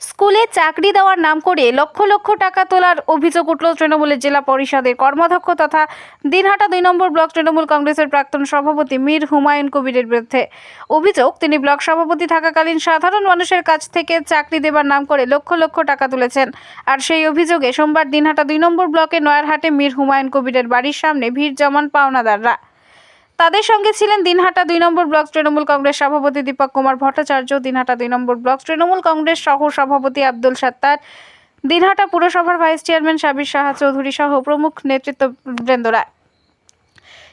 স্কুলে চাকরি দেওয়ার নাম করে লক্ষ লক্ষ টাকা তোলার অভিযোগ উঠল তৃণমূলের জেলা পরিষদের কর্মাধ্যক্ষ তথা দিনহাটা দুই নম্বর ব্লক তৃণমূল কংগ্রেসের প্রাক্তন সভাপতি মীর হুমায়ুন কবিরের বিরুদ্ধে। অভিযোগ, তিনি ব্লক সভাপতি থাকাকালীন সাধারণ মানুষের কাছ থেকে চাকরি দেবার নাম করে লক্ষ লক্ষ টাকা তুলেছেন। আর সেই অভিযোগে সোমবার দিনহাটা দুই নম্বর ব্লকে নয়ারহাটে মীর হুমায়ুন কবিরের বাড়ির সামনে ভিড় জমান পাওনাদাররা। তাদের সঙ্গে ছিলেন দিনহাটা দুই নম্বর ব্লক তৃণমূল কংগ্রেস সভাপতি দীপক কুমার ভট্টাচার্য, দিনহাটা দুই নম্বর ব্লক তৃণমূল কংগ্রেস সহ সভাপতি আব্দুল সাত্তার, দিনহাটা পুরসভার ভাইস চেয়ারম্যান সাবির সাহা চৌধুরী সহ প্রমুখ নেতৃত্ব নেতৃত্ববৃন্দরা।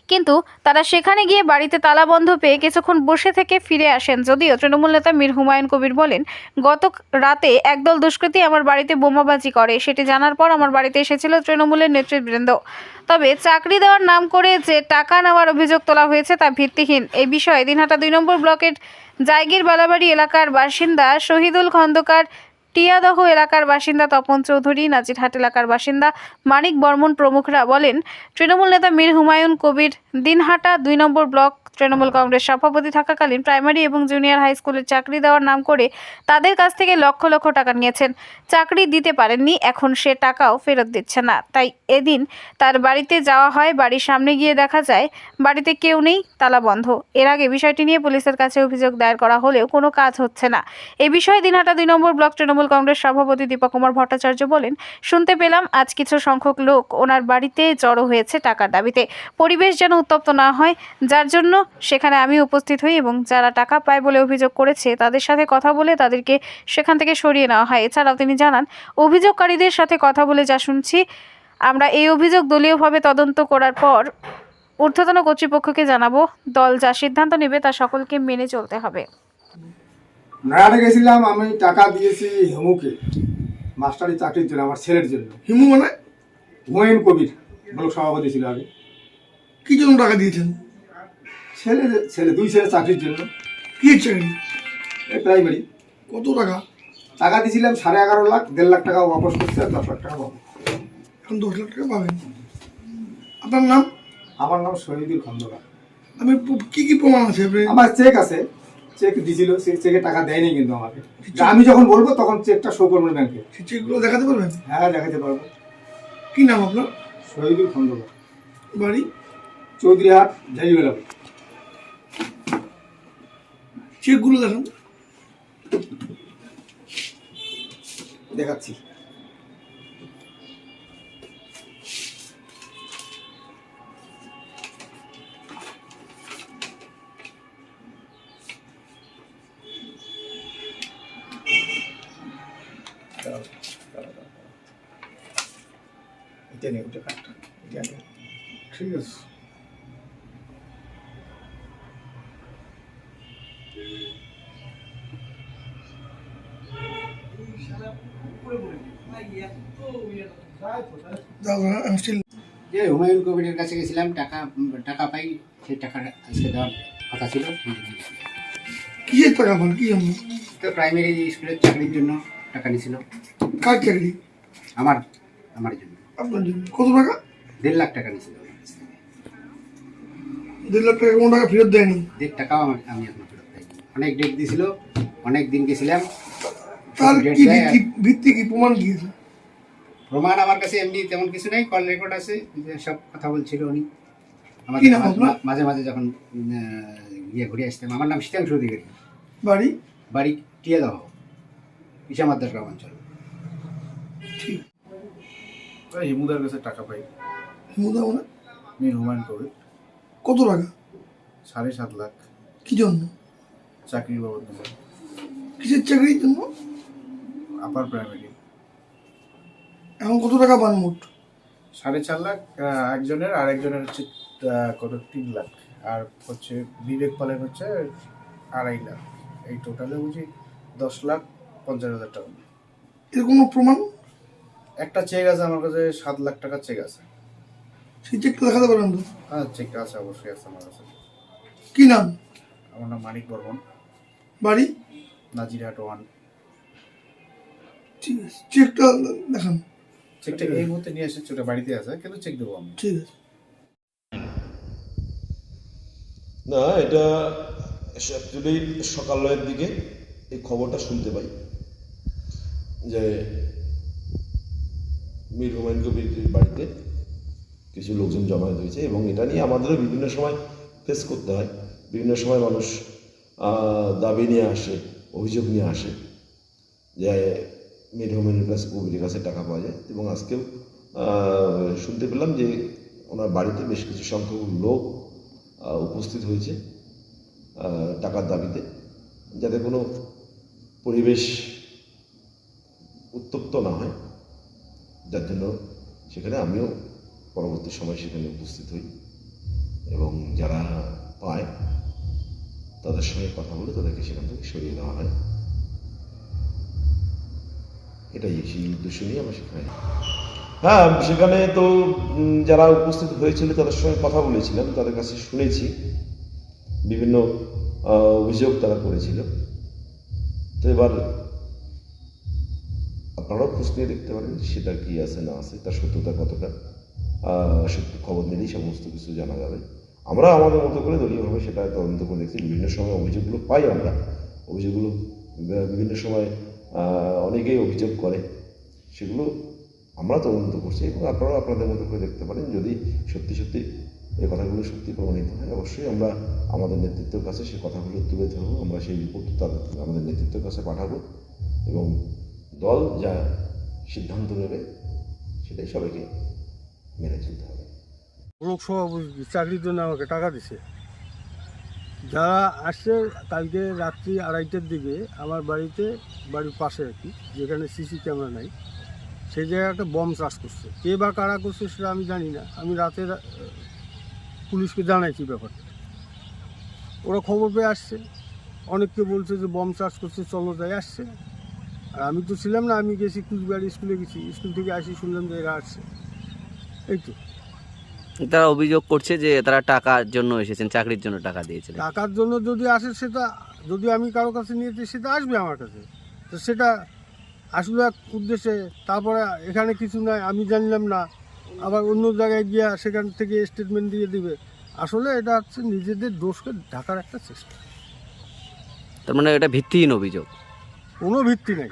কিন্তু তারা সেখানে গিয়ে বাড়িতে তালা বন্ধ পেয়ে কিছুক্ষণ বসে থেকে ফিরে আসেন। যদিও তৃণমূল নেতা মীর হুমায়ুন কবির বলেন, গত রাতে একদল দুষ্কৃতী আমার বাড়িতে বোমাবাজি করে। সেটি জানার পর আমার বাড়িতে এসেছিল তৃণমূলের নেতৃবৃন্দ। তবে চাকরি দেওয়ার নাম করে যে টাকা নেওয়ার অভিযোগ তোলা হয়েছে তা ভিত্তিহীন। এই বিষয়ে দিনহাটা দুই নম্বর ব্লকের জায়গির বালাবাড়ি এলাকার বাসিন্দা শহীদুল খন্দকার টিয়াদহ এলাকার বাসিন্দা তপন চৌধুরী, নাজিরহাট এলাকার বাসিন্দা মানিক বর্মন প্রমুখরা বলেন, তৃণমূল নেতা মীর হুমায়ুন কবির দিনহাটা দুই নম্বর ব্লক তৃণমূল কংগ্রেস সভাপতি থাকাকালীন প্রাইমারি এবং জুনিয়র হাই স্কুলের চাকরি দেওয়ার নাম করে তাদের কাছ থেকে লক্ষ লক্ষ টাকা নিয়েছেন। চাকরি দিতে পারেননি, এখন সে টাকাও ফেরত দিচ্ছে না। তাই এদিন তার বাড়িতে যাওয়া হয়, বাড়ির সামনে গিয়ে দেখা যায়, বাড়িতে কেউ নেই, তালা বন্ধ। এর আগে বিষয়টি নিয়ে পুলিশের কাছে অভিযোগ দায়ের করা হলেও কোনো কাজ হচ্ছে না। এ বিষয়ে দিনহাটা দুই নম্বর ব্লক তৃণমূল কংগ্রেস সভাপতি দীপক কুমার ভট্টাচার্য বলেন, শুনতে পেলাম আজ কিছু সংখ্যক লোক ওনার বাড়িতে জড়ো হয়েছে টাকার দাবিতে। পরিবেশ যেন উত্তপ্ত না হয়, যার জন্য সেখানে আমি উপস্থিত হই এবং যারা টাকা পায় বলে অভিযোগ করেছে, তাদের সাথে কথা বলে তাদেরকে সেখান থেকে সরিয়ে নেওয়া হয়। এছাড়াও তিনি জানান, অভিযোগকারীদের সাথে কথা বলে যা শুনছি, আমরা এই অভিযোগ দলীয়ভাবে তদন্ত করার পর ঊর্ধ্বতন কর্তৃপক্ষকে জানাব, দল যা সিদ্ধান্ত নেবে তা সকলকে মেনে চলতে হবে। নয়াটে গেছিলাম, আমি টাকা দিয়েছি হেমুকে। মাস্টারি চাকরির জন্য, আমার ছেলের জন্য। হিমু মানে হুমায়ুন কবির ব্লক সভাপতি ছিল আগে। কি জন্য টাকা দিয়েছেন? ছেলে ছেলে দুই ছেলে চাকরির জন্য। কি চাকরি এই প্রাইমারি কত টাকা? টাকা দিয়েছিলাম সাড়ে এগারো লাখ দেড় লাখ টাকা ওয়াপস করছে আর দশ লাখ টাকা পাবো। এখন দশ লাখ টাকা পাবেন। আপনার নাম? আমার নাম শহীদুল খন্দকার। আমি কি কি প্রমাণ আছে আমার চেক আছে। চেক দিছিল সেই চেকে টাকা দেয়নি কিন্তু আমাকে। আমি যখন বলব তখন চেকটা শো করবেন ব্যাংকে। চেকগুলো দেখাতে পারবেন? হ্যাঁ দেখাতে পারব। কি নাম আপনার? শহীদুল খন্দকার। বাড়ি? চৌধুরীহাট ঝাড়িবেলা চেকগুলো দেখান। দেখাচ্ছি। এটা ঠিক আছে। যে হুমায়ুন কবিরের কাছে গেছিলাম টাকা টাকা পাই সেই টাকাটা আজকে দেওয়ার কথা ছিল। কিসের টাকা পান কি তো প্রাইমারি স্কুলের চাকরির জন্য টাকা নিয়েছিল। কার চাকরি? আমার আমার জন্য। আপনার জন্য। কত টাকা? দেড় লাখ টাকা নিয়েছিল। দেড় লাখ টাকা কোনো টাকা ফেরত দেয়নি? দেড় টাকাও আমার আমি এখনও ফেরত পাইনি। অনেক ডেট দিয়েছিল অনেক দিন গেছিলাম তার কি ভিত্তি ভিত্তি কি প্রমাণ কি প্রমাণ আমার কাছে এমনি তেমন কিছু নেই কল রেকর্ড আছে যে সব কথা বলছিল উনি। আমাদের মাঝে মাঝে যখন ইয়ে ঘুরে আসতাম আমার নাম শীতাংশ অধিকারী। বাড়ি? বাড়ি টিয়াদহ ইসামাদ্দার গ্রাম অঞ্চল। ঠিক। তাই হিমুদার কাছে টাকা পাই। হিমুদা মানে? মীর হুমায়ুন কবির। কত টাকা? সাড়ে সাত লাখ। কি জন্য? চাকরির বাবদ কিসের চাকরির জন্য? আপার প্রাইমারি এখন কত টাকা পান মোট? সাড়ে চার লাখ একজনের আর একজনের হচ্ছে কত? তিন লাখ। আর হচ্ছে বিবেক পালের হচ্ছে আড়াই লাখ। এই টোটালে বুঝি দশ লাখ পঞ্চাশ হাজার টাকা। এর কোনো প্রমাণ? একটা চেক আছে আমার কাছে সাত লাখ টাকার চেক আছে। সেই চেকটা দেখাতে পারেন তো? হ্যাঁ চেকটা আছে অবশ্যই আছে আমার কাছে। কি নাম? আমার নাম মানিক বর্মন। বাড়ি? নাজিরহাট ওয়ান। ঠিক আছে চেকটা দেখান। চেকটা এই মুহূর্তে নিয়ে এসেছি ওটা বাড়িতে আছে কিন্তু চেক দেবো আমি। ঠিক আছে। না এটা অ্যাকচুয়ালি সকালের দিকে এই খবরটা শুনতে পাই। যে মীর হুমায়ুন কবির বাড়িতে কিছু লোকজন জমায়েত হয়েছে এবং এটা নিয়ে আমাদেরও বিভিন্ন সময় ফেস করতে হয়। বিভিন্ন সময় মানুষ আহ, দাবি নিয়ে আসে অভিযোগ নিয়ে আসে যে মীর হুমায়ুনের কাছে কবিরের কাছে টাকা পাওয়া যায় এবং আজকেও শুনতে পেলাম যে ওনার বাড়িতে বেশ কিছু সংখ্যক লোক উপস্থিত হয়েছে টাকার দাবিতে, যাতে কোনো পরিবেশ উত্তপ্ত না হয়। যার জন্য সেখানে আমিও পরবর্তী সময় সেখানে উপস্থিত হই এবং যারা পায় তাদের সঙ্গে কথা বলে তাদেরকে সেখান থেকে সরিয়ে দেওয়া হয়। এটাই, সেই উদ্দেশ্য নিয়ে আমরা সেখানে হ্যাঁ সেখানে তো যারা উপস্থিত হয়েছিল, তাদের সঙ্গে কথা বলেছিলাম, তাদের কাছে শুনেছি। বিভিন্ন অভিযোগ তারা করেছিল। তো এবার আপনারাও খোঁজ নিয়ে দেখতে পারেন সেটা কি আছে, না আছে, তার সত্যতা কতটা। সত্য খবর নিলেই সমস্ত কিছু জানা যাবে। আমরা আমাদের মতো করে দলীয়ভাবে সেটা তদন্ত করে দেখছি। বিভিন্ন সময় অভিযোগগুলো পাই আমরা। অভিযোগগুলো বিভিন্ন সময় অনেকেই অভিযোগ করে। সেগুলো আমরা তদন্ত করছি এবং আপনারাও আপনাদের মতো করে দেখতে পারেন যদি সত্যি সত্যি এই কথাগুলো সত্যি প্রমাণিত হয়। অবশ্যই আমরা আমাদের নেতৃত্বের কাছে সেই কথাগুলো তুলে ধরবো, আমরা সেই রিপোর্ট তাদের আমাদের নেতৃত্বের কাছে পাঠাবো এবং দল যা সিদ্ধান্ত নেবে সেটাই সবাইকে মেনে চলতে হবে। লোক সভাপতি চাকরির জন্য আমাকে টাকা দিছে। যারা আসছে কালকে রাত্রি আড়াইটার দিকে, আমার বাড়িতে, বাড়ির পাশে আর কি, যেখানে সিসি ক্যামেরা নাই, সেই জায়গায় একটা বম চাষ করছে। কে বা কারা করছে সেটা আমি জানি না। আমি রাতে পুলিশকে জানাইছি ব্যাপারটা। ওরা খবর পেয়ে আসছে। অনেককে বলছে যে বম চাষ করছে, চলো যাই, আসছে। আর আমি তো ছিলাম না, আমি গেছি কুচবিহার স্কুলে গেছি। স্কুল থেকে আসি, শুনলাম যে এরা আসছে। এই তো। তারা অভিযোগ করছে যে তারা টাকার জন্য এসেছেন চাকরির জন্য টাকা দিয়েছিলেন। টাকার জন্য যদি আসে সেটা যদি আমি কারও কাছে নিয়েছি সেটা আসবে আমার কাছে। তো সেটা আসলে এক উদ্দেশ্যে তারপরে এখানে কিছু নাই আমি জানলাম না। আবার অন্য জায়গায় গিয়া সেখান থেকে স্টেটমেন্ট দিয়ে দিবে। আসলে এটা হচ্ছে নিজেদের দোষকে ঢাকার একটা চেষ্টা তার মানে এটা ভিত্তিহীন অভিযোগ? কোনো ভিত্তি নেই।